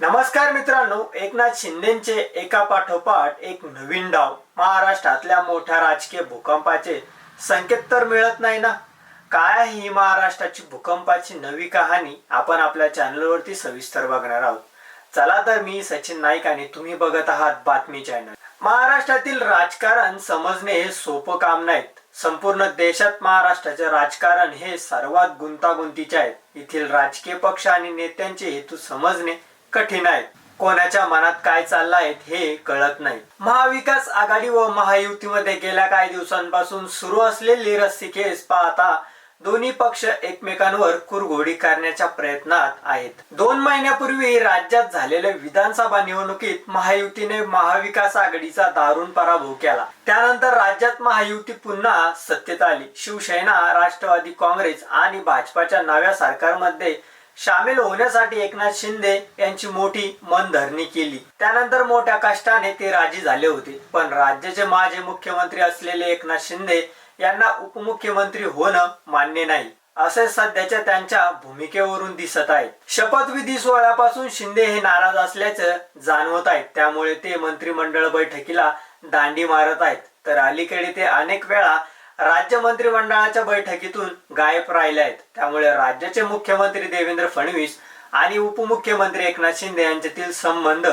नमस्कार मित्रांनो एकनाथ शिंदेचे एका पाठोपाठ एक नवीन डाव. महाराष्ट्रातल्या मोठ्या राजकीय भूकंपाचे संकेत तर मिळत नाही ना? काय ही महाराष्ट्राची भूकंपाची नवी कहाणी? आपण आपल्या चॅनलवरती सविस्तर बघणार आहोत. चला तर मी सचिन नाईक आणि तुम्ही बघत आहात बातमी चॅनल. महाराष्ट्रातील राजकारण समजणे हे सोपं काम नाहीत. संपूर्ण देशात महाराष्ट्राचे राजकारण हे सर्वात गुंतागुंतीचे आहेत येथील राजकीय पक्ष आणि नेत्यांचे हेतू समजणे कठीण आहेत. कोणाच्या मनात काय चाललं आहे हे कळत नाही. महाविकास आघाडी व महायुतीमध्ये गेल्या काही दिवसांपासून सुरू असलेली रस्सीखेच पाहता दोन्ही पक्ष एकमेकांवर कुरघोडी करण्याच्या प्रयत्नात आहेत. दोन महिन्यापूर्वी राज्यात झालेल्या विधानसभा निवडणुकीत महायुतीने महाविकास आघाडीचा दारुण पराभव केला. त्यानंतर राज्यात महायुती पुन्हा सत्तेत आली. शिवसेना राष्ट्रवादी काँग्रेस आणि भाजपाच्या नव्या सरकारमध्ये सामील होण्यासाठी एकनाथ शिंदे यांची मोठी मनधरणी केली. त्यानंतर मोठ्या कष्टाने ते राजी झाले होते. पण राज्याचे माजी मुख्यमंत्री असलेले एकनाथ शिंदे यांना उपमुख्यमंत्री होणं मान्य नाही. असे सध्याच्या त्यांच्या भूमिकेवरून दिसत आहे शपथविधी सोहळ्यापासून शिंदे हे नाराज असल्याचं जाणवत आहेत. त्यामुळे ते मंत्रिमंडळ बैठकीला दांडी मारत आहेत. तर अलीकडे ते अनेक वेळा राज्य मंत्रिमंडळाच्या बैठकीतून गायब राहिले आहेत त्यामुळे राज्याचे मुख्यमंत्री देवेंद्र फडणवीस आणि उपमुख्यमंत्री एकनाथ शिंदे यांच्यातील संबंध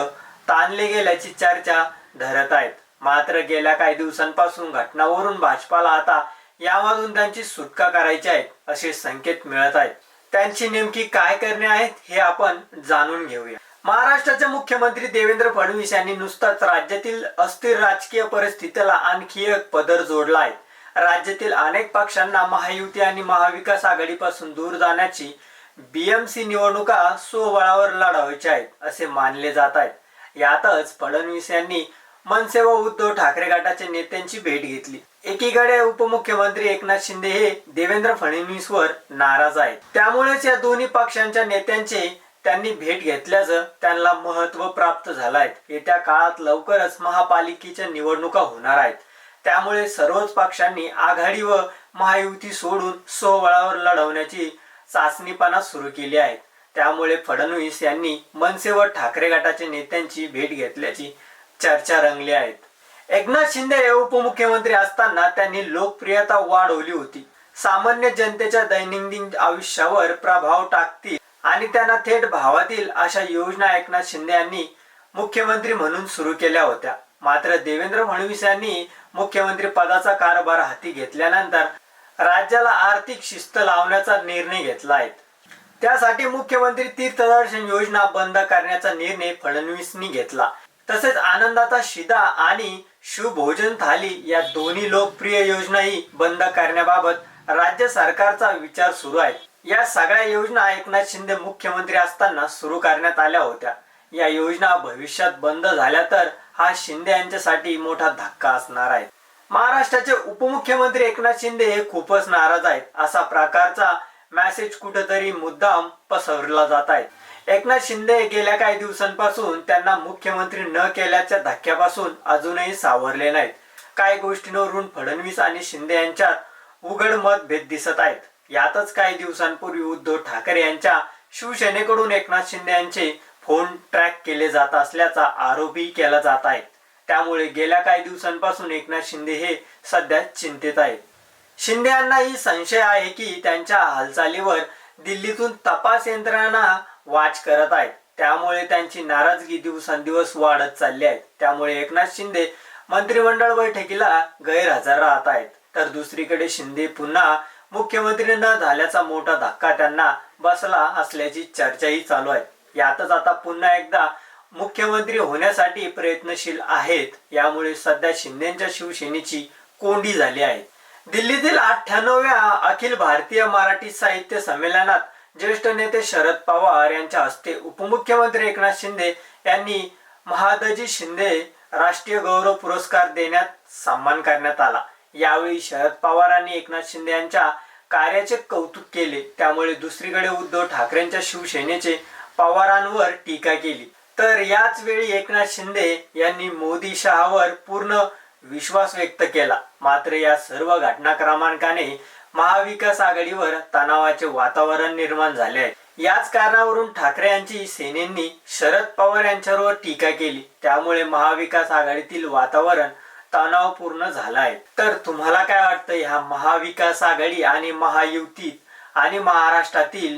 ताणले गेल्याची चर्चा धरत आहेत. मात्र गेल्या काही दिवसांपासून घटनावरून भाजपाला आता यामधून त्यांची सुटका करायची आहे असे संकेत मिळत आहेत. त्यांची नेमकी काय करणे आहेत हे आपण जाणून घेऊया. महाराष्ट्राचे मुख्यमंत्री देवेंद्र फडणवीस यांनी नुसताच राज्यातील अस्थिर राजकीय परिस्थितीला आणखी एक पदर जोडला आहे. राज्यातील अनेक पक्षांना महायुती आणि महाविकास आघाडीपासून दूर जाण्याची बीएमसी निवडणुका स्वबळावर लढवायच्या आहेत असे मानले जात आहेत. यातच फडणवीस यांनी मनसे व उद्धव ठाकरे गटाच्या नेत्यांची भेट घेतली. एकीकडे उपमुख्यमंत्री एकनाथ शिंदे हे देवेंद्र फडणवीसवर नाराज आहेत. त्यामुळेच या दोन्ही पक्षांच्या नेत्यांचे त्यांनी भेट घेतल्याचं त्यांना महत्त्व प्राप्त झालं आहे. येत्या काळात लवकरच महापालिकेच्या निवडणुका होणार आहेत. त्यामुळे सर्वच पक्षांनी आघाडी व महायुती सोडून सोहळावर लढवण्याची चाचणीपणा सुरू केली आहे. त्यामुळे फडणवीस यांनी मनसे व ठाकरे गटाच्या नेत्यांची भेट घेतल्याची चर्चा रंगली आहेत एकनाथ शिंदे हे उपमुख्यमंत्री असताना त्यांनी लोकप्रियता वाढवली होती. सामान्य जनतेच्या दैनंदिन आयुष्यावर प्रभाव टाकतील आणि त्यांना थेट भावातील अशा योजना एकनाथ शिंदे यांनी मुख्यमंत्री म्हणून सुरू केल्या होत्या. मात्र देवेंद्र फडणवीस यांनी मुख्यमंत्री पदाचा कारभार हाती घेतल्यानंतर राज्याला आर्थिक शिस्त लावण्याचा निर्णय घेतला आहे. त्यासाठी मुख्यमंत्री तीर्थदर्शन योजना बंद करण्याचा निर्णय फडणवीसनी घेतला. तसेच आनंदाचा शिदा आणि शुभोजन थाली या दोन्ही लोकप्रिय योजनाही बंद करण्याबाबत राज्य सरकारचा विचार सुरू आहे. या सगळ्या योजना एकनाथ शिंदे मुख्यमंत्री असताना सुरू करण्यात आल्या होत्या. या योजना भविष्यात बंद झाल्या तर हा शिंदे यांच्यासाठी मोठा धक्का असणार आहे. महाराष्ट्राचे उपमुख्यमंत्री एकनाथ शिंदे हे खूपच नाराज आहेत असा प्रकारचा मॅसेज कुठेतरी मुद्दाम पसरला जात आहे. एकनाथ शिंदे गेल्या काही दिवसांपासून त्यांना मुख्यमंत्री न केल्याच्या धक्क्यापासून अजूनही सावरले नाहीत. काही गोष्टींवरून फडणवीस आणि शिंदे यांच्यात उघड मतभेद दिसत आहेत. यातच काही दिवसांपूर्वी उद्धव ठाकरे यांच्या शिवसेनेकडून एकनाथ शिंदे यांचे फोन ट्रॅक केले जात असल्याचा आरोपही केला जात आहे. त्यामुळे गेल्या काही दिवसांपासून एकनाथ शिंदे हे सध्या चिंतेत आहेत. शिंदे यांनाही संशय आहे की त्यांच्या हालचालीवर दिल्लीतून तपास यंत्रणा वाच करत आहेत. त्यामुळे त्यांची नाराजगी दिवसेंदिवस वाढत चालली आहे. त्यामुळे एकनाथ शिंदे मंत्रिमंडळ बैठकीला गैरहजर राहत आहेत. तर दुसरीकडे शिंदे पुन्हा मुख्यमंत्री न झाल्याचा मोठा धक्का त्यांना बसला असल्याची चर्चाही चालू आहे. यातच आता पुन्हा एकदा मुख्यमंत्री होण्यासाठी प्रयत्नशील आहेत. यामुळे सध्या शिंदेच्या शिवसेनेची कोंडी झाली आहे. दिल्लीतील अठ्ठ्याण्णव्या अखिल भारतीय मराठी साहित्य संमेलनात ज्येष्ठ नेते शरद पवार यांच्या हस्ते उपमुख्यमंत्री एकनाथ शिंदे यांनी महादजी शिंदे राष्ट्रीय गौरव पुरस्कार देण्यात सन्मान करण्यात आला. यावेळी शरद पवारांनी एकनाथ शिंदे यांच्या कार्याचे कौतुक केले. त्यामुळे दुसरीकडे उद्धव ठाकरेंच्या शिवसेनेचे पवारांवर टीका केली. तर याच वेळी एकनाथ शिंदे यांनी मोदी शहावर पूर्ण विश्वास व्यक्त केला. मात्र या सर्व घटनाक्रमांकाने महाविकास आघाडीवर तणावाचे वातावरण निर्माण झाले आहे. याच कारणावरून ठाकरे यांची सेनेंनी शरद पवार यांच्यावर टीका केली. त्यामुळे महाविकास आघाडीतील वातावरण तणावपूर्ण झालं आहे. तर तुम्हाला काय वाटतं ह्या महाविकास आघाडी आणि महायुतीत आणि महाराष्ट्रातील